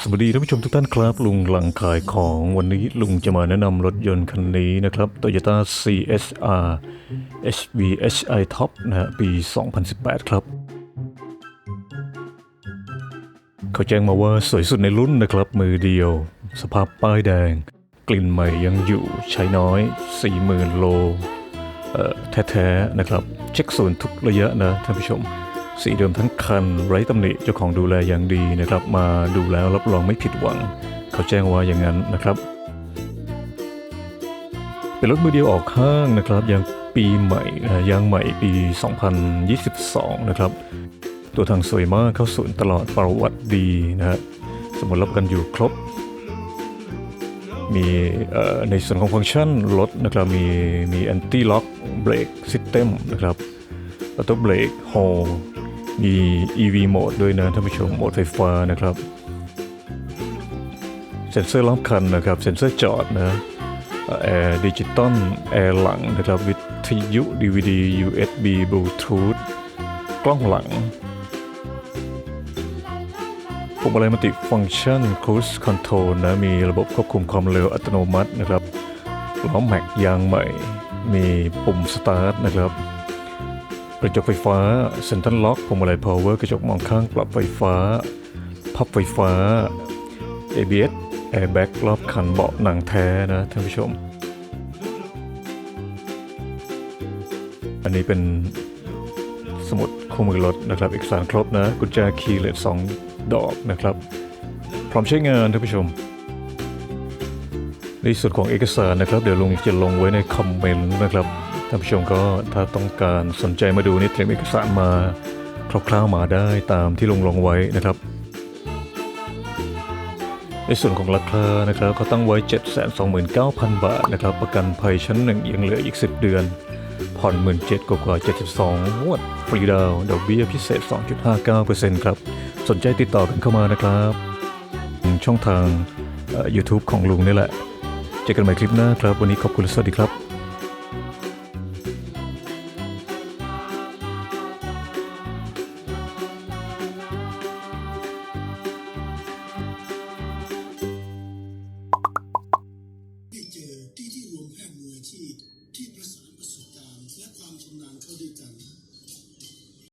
สวัสดีท่านผู้ชมทุกท่านครับ ลุงหลังขายของวันนี้ลุงจะมาแนะนำรถยนต์คันนี้นะครับ Toyota CSR HVHI Top นะฮะปี 2018 ครับ เขาแจ้งมาว่าสวยสุดในรุ่นนะครับ มือเดียว สภาพป้ายแดง กลิ่นใหม่ยังอยู่ใช้น้อย 40,000 โลแท้ๆนะครับ เช็คศูนทุกระยะนะท่านผู้ชม สีเดิมทั้งคันไร้ตำหนิเจ้าของดูแลอย่างดีนะครับ มาดูแล้วรับรองไม่ผิดหวัง เขาแจ้งว่าอย่างนั้นนะครับ เป็นรถมือเดียวออกห้างนะครับยังปีใหม่ยางใหม่ปี 2022 นะครับ ตัวถังสวยมากเข้าศูนย์ตลอดประวัติดีนะฮะสมมติรับกันอยู่ครบ มีในส่วนของฟังก์ชันรถนะครับมีมี anti lock brake system นะครับออโต้เบรกโฮ มี EV โหมดด้วยนะท่านผู้ชมโหมดไฟฟ้านะครับเซ็นเซอร์รอคันนะครับเซ็นเซอร์จอดนะแอร์ดิจิตอลแอร์หลังนะครับวิทยุ DVD USB Bluetooth กล้องหลังปุ่มอะไรมัลติฟังก์ชัน Cruise Control นะมีระบบควบคุมความเร็วอัตโนมัตินะครับล้อแม็กยางใหม่ มีปุ่มสตาร์ทนะครับ กระจกไฟฟ้าเซ็นทรัลล็อกพวงมาลัยพาวเวอร์กระจกมองข้างปรับไฟฟ้า พับไฟฟ้า ABS Airbag รอบคันเบาะหนังแท้นะท่านผู้ชม อันนี้เป็นสมุดคู่มือรถนะครับ เอกสารครบนะ กุญแจคีย์เลสสองดอกนะครับ พร้อมใช้งานท่านผู้ชม ในส่วนของเอกสารนะครับ เดี๋ยวลุงจะลงไว้ในคอมเมนต์นะครับ ท่านผู้ชมก็ถ้าต้องการสนใจมาดูนี่เตรียมเอกสารมาคร่าวๆมาได้ตามที่ลุงลงไว้นะครับ ในส่วนของราคานะครับเขาตั้งไว้ 729,000 บาทนะครับ ประกันภัยชั้นหนึ่งยังเหลืออีก 10 เดือน ผ่อน17,000กว่ากว่า72งวดฟรีดาวน์ดอกเบี้ยพิเศษ 2.59%ครับ สนใจติดต่อกันเข้ามานะครับ ช่องทาง YouTube ของลุงนี่แหละเจอกันใหม่คลิปหน้าครับ วันนี้ขอบคุณละสวัสดีครับ ที่ที่ประสานประสบการณ์และความชำนาญเข้าด้วยกัน